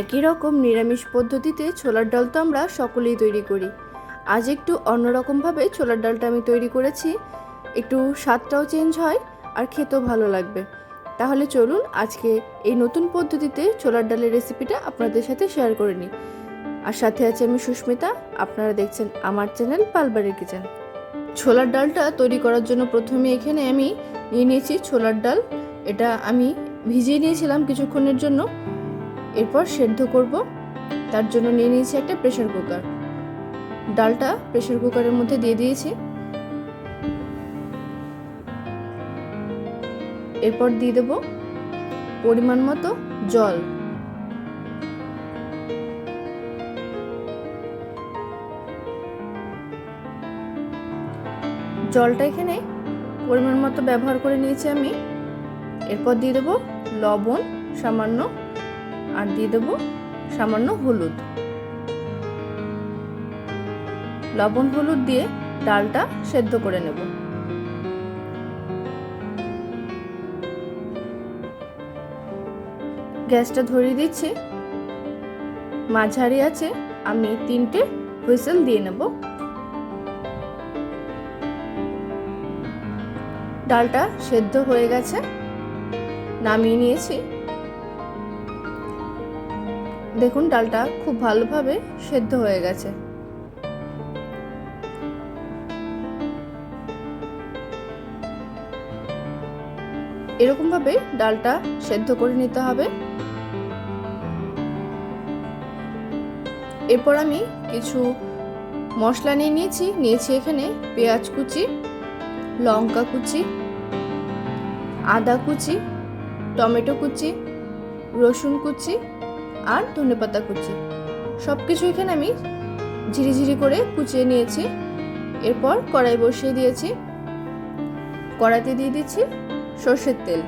একই রকম নিরামিষ পদ্ধতিতে ছোলার ডাল তো আমরা সকলেই তৈরি করি। আজ একটু অন্যরকমভাবে ছোলার ডালটা আমি তৈরি করেছি। একটু স্বাদটাও চেঞ্জ হয় আর খেতেও ভালো লাগবে। তাহলে চলুন আজকে এই নতুন পদ্ধতিতে ছোলার ডালের রেসিপিটা আপনাদের সাথে শেয়ার করে নিই। আর সাথে আছে আমি সুস্মিতা, আপনারা দেখছেন আমার চ্যানেল পালবাড়ির কিচেন। ছোলার ডালটা তৈরি করার জন্য প্রথমে এখানে আমি নিয়ে নিয়েছি ছোলার ডাল। এটা আমি ভিজিয়ে নিয়েছিলাম কিছুক্ষণের জন্য। এরপর সেদ্ধ করব। তার জন্য নিয়ে নিয়েছি একটা প্রেশার কুকার ডালটা প্রেশার কুকারের মধ্যে দিয়ে দিয়েছি। এরপর দিয়ে দেব পরিমাণ মতো জল। জলটা এখানে পরিমাণ মতো ব্যবহার করে নিয়েছি আমি। এরপর দিয়ে দেবো লবণ, সামান্য আর দিয়ে দেবো সামান্য হলুদ। লবণ হলুদ দিয়ে ডালটা সেদ্ধ করে নেব। গ্যাসটা ধরিয়ে দিচ্ছি। মাঝারি আছে, আমি তিনটে হুইসেল দিয়ে নেব। ডালটা সেদ্ধ হয়ে গেছে, নামিয়ে নিয়েছি। দেখুন, ডালটা খুব ভালোভাবে সেদ্ধ হয়ে গেছে। এরকমভাবে ডালটা সেদ্ধ করে নিতে হবে। এরপর আমি কিছু মশলা নিয়ে নিয়েছি। নিয়েছি এখানে পেঁয়াজ কুচি, লঙ্কা কুচি, আদা কুচি, টমেটো কুচি, রসুন কুচি আর ধনেপাতা কুচি। সব কিছু এখানে আমি ঝিরিঝিরি করে কুচিয়ে নিয়েছি। এরপর কড়াই বসিয়ে দিয়েছি। কড়াইতে দিয়ে দিচ্ছি সর্ষের তেল।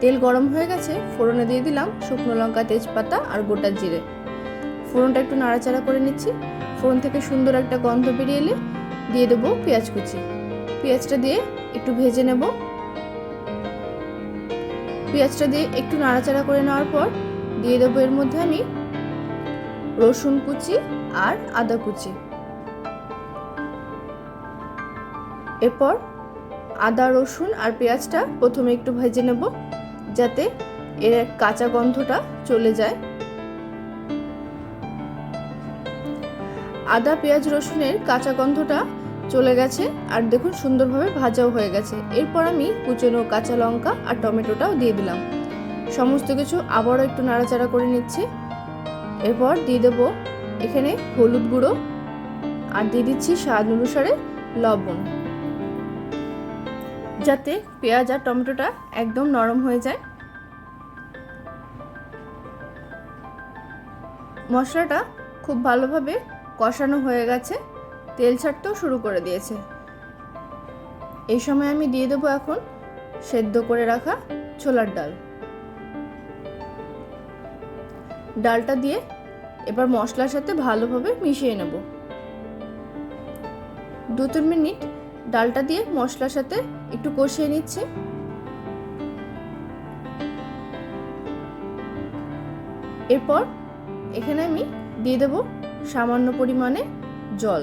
তেল গরম হয়ে গেছে, ফোড়নে দিয়ে দিলাম শুকনো লঙ্কা, তেজপাতা আর গোটা জিরে। ফোড়নটা একটু নাড়াচাড়া করে নিচ্ছি। ফোড়ন থেকে সুন্দর একটা গন্ধ বেরিয়ে এলে দিয়ে দেবো পেঁয়াজ কুচি। পেঁয়াজটা দিয়ে একটু ভেজে নেব। পেঁয়াজটা দিয়ে একটু নাড়াচাড়া করে নেওয়ার পর দিয়ে দেবো এর মধ্যে আমি রসুন কুচি আর আদা কুচি। এরপর আদা, রসুন আর পেঁয়াজটা প্রথমে একটু ভেজে নেব যাতে এর কাঁচা গন্ধটা চলে যায়। আদা, পেঁয়াজ, রসুনের কাঁচা গন্ধটা চলে গেছে আর দেখুন সুন্দরভাবে ভাজাও হয়ে গেছে। এরপর আমি কুচনো কাঁচা লঙ্কা আর টমেটোটাও দিয়ে দিলাম। সমস্ত কিছু আবারও একটু নাড়াচাড়া করে নিচ্ছি। এরপর দিয়ে দেবো এখানে হলুদ গুঁড়ো আর দিয়ে দিচ্ছি স্বাদ অনুসারে লবণ। যাতে পেঁয়াজ আর টমেটোটা একদম নরম হয়ে যায়। মশলাটা খুব ভালোভাবে কষানো হয়ে গেছে। তেল ছাড়তেও শুরু করে দিয়েছে। এই সময় আমি দিয়ে দেবো এখন সেদ্ধ করে রাখা ছোলার ডাল। ডালটা দিয়ে এবার মশলার সাথে ভালোভাবে মিশিয়ে নেব। দু তিন মিনিট ডালটা দিয়ে মশলার সাথে একটু কষিয়ে নিচ্ছি। এরপর এখানে আমি দিয়ে দেব সামান্য পরিমাণে জল।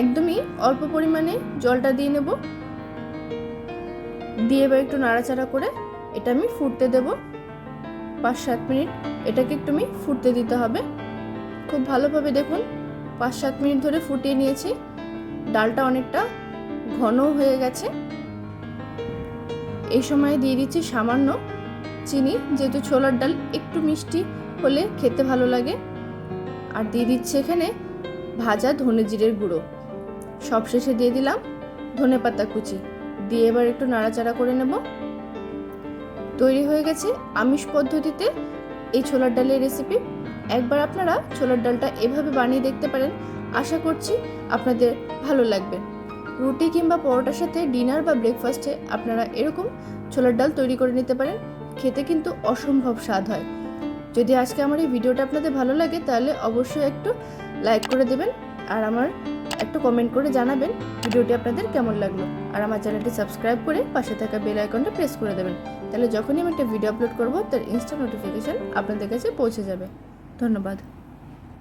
একদমই অল্প পরিমাণে জলটা দিয়ে নেব। দিয়ে এবার একটু নাড়াচাড়া করে এটা আমি ফুটতে দেব। পাঁচ সাত মিনিট এটাকে একটু আমি ফুটতে দিতে হবে। খুব ভালোভাবে দেখুন, পাঁচ সাত মিনিট ধরে ফুটিয়ে নিয়েছি। ডালটা অনেকটা ঘন হয়ে গেছে। এই সময় দিয়ে দিচ্ছি সামান্য চিনি, যেহেতু ছোলার ডাল একটু মিষ্টি হলে খেতে ভালো লাগে। আর দিয়ে দিচ্ছি এখানে ভাজা ধনে জিরের গুঁড়ো। সবশেষে দিয়ে দিলাম ধনে পাতা কুচি। দিয়ে এবার একটু নাড়াচাড়া করে নেব। তৈরি হয়ে গেছে আমিষ পদ্ধতিতে। এই ছোলার ডালের রেসিপি একবার আপনারা ছোলার ডালটা এভাবে বানিয়ে দেখতে পারেন। আশা করছি আপনাদের ভালো লাগবে। রুটি কিংবা পরোটার সাথে ডিনার বা ব্রেকফাস্টে আপনারা এরকম ছোলার ডাল তৈরি করে নিতে পারেন। খেতে কিন্তু অসম্ভব স্বাদ হয়। যদি আজকে আমার এই ভিডিওটা আপনাদের ভালো লাগে তাহলে অবশ্যই একটু লাইক করে দেবেন। আর আমার একটু কমেন্ট করে জানাবেন ভিডিওটি আপনাদের কেমন লাগল। আর আমার চ্যানেলটি সাবস্ক্রাইব করে পাশে থাকা বেল আইকনটা প্রেস করে দেবেন। তাহলে যখনই আমি একটা ভিডিও আপলোড করব, তার ইনস্টা নোটিফিকেশান আপনাদের কাছে পৌঁছে যাবে। ধন্যবাদ।